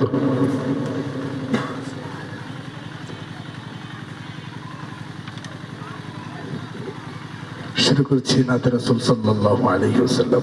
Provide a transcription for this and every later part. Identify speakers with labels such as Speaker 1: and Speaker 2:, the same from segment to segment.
Speaker 1: শুরু করছি নাতে রসুল আলাইহি ওয়াসাল্লাম।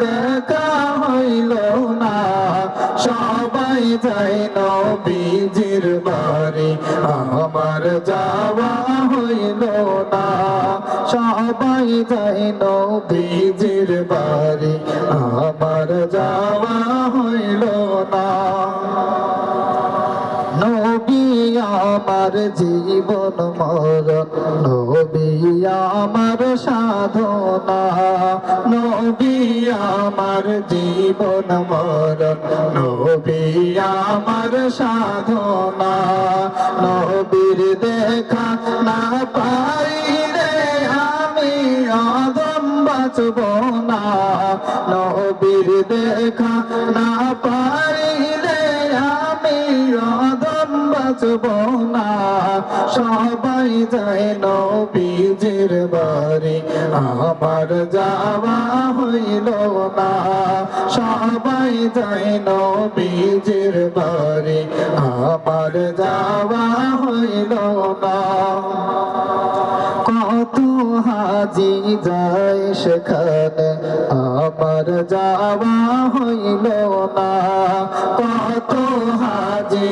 Speaker 2: দেখা হইল না। সবাই যাই নবীজির বাড়ি, আমার যাওয়া হইল না। সবাই যাই নবীজির বাড়ি, আমার যাওয়া হইল আমার জীবন মরণ, নবী আমার সাধনা, নবী আমার জীবন মরণ, নবী আমার সাধনা, নবীর দেখা না পাইলে আমি অদম বাঁচব না, নবীর দেখা না পাইলে বাঁচব না। সবাই যায় নবীজির বাড়ি। আমার যাওয়া হইল না। সবাই যায় নবীজির বাড়ি। আমার যাওয়া হইল না। কত হাজি যায় সেখানে। আমার যাওয়া হইল না। কত হাজি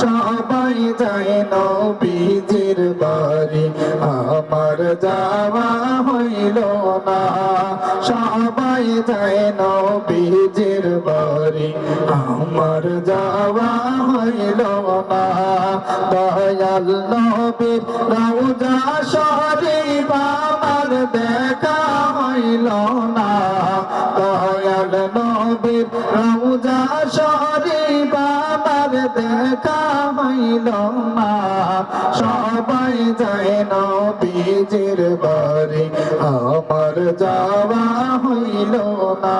Speaker 2: সবাই যায় নবীজির বাড়ি। আমার যাওয়া হইল না, সবাই যায় নবীজির বাড়ি। আমার যাওয়া হইল না, দয়াল নবীর রওজা শরীফ আমার দেখা হইল না, দয়াল সবাই যায় নবীজির বাড়ি। আমার যাওয়া হইল না।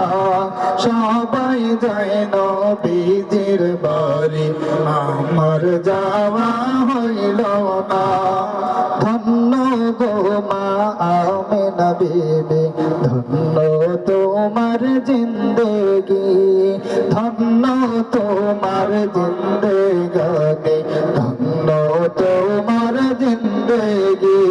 Speaker 2: সবাই যায় নবীজির বাড়ি। আমার যাওয়া হইল না। ধন্য গো মা আমেনা বেবে। ধন্য তোমার জিন্দগানি ধন্য তোমার জিন্দগি।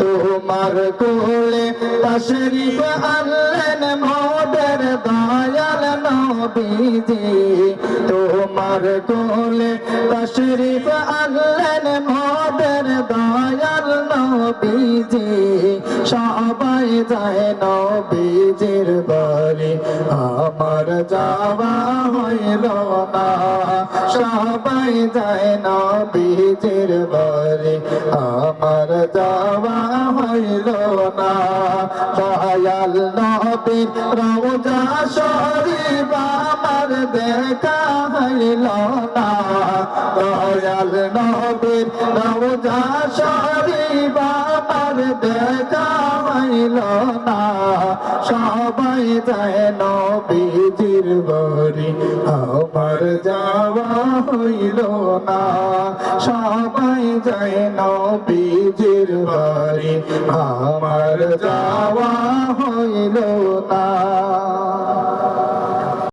Speaker 2: তোমার কোলে তশরিফ আনলেন মোদের দয়াল নবীজি। তোমার কোলে তশরিফ আনলেন মোদের দয়াল নবীজি। সবাই যায় বাড়ি আমার যাওয়া হইল না। সবাই যায় নবীজির বাড়ি আমার যাওয়া হইল না। দয়াল নবীর রওজা শরীফ আমার দেখা হইল না। দয়াল নবীর রওজা শরীফ দেখা হইল না সবাই যায় নবীজির বাড়ি আমার যাওয়া হইল না সবাই যায় নবীজির বাড়ি আমার যাওয়া হইল না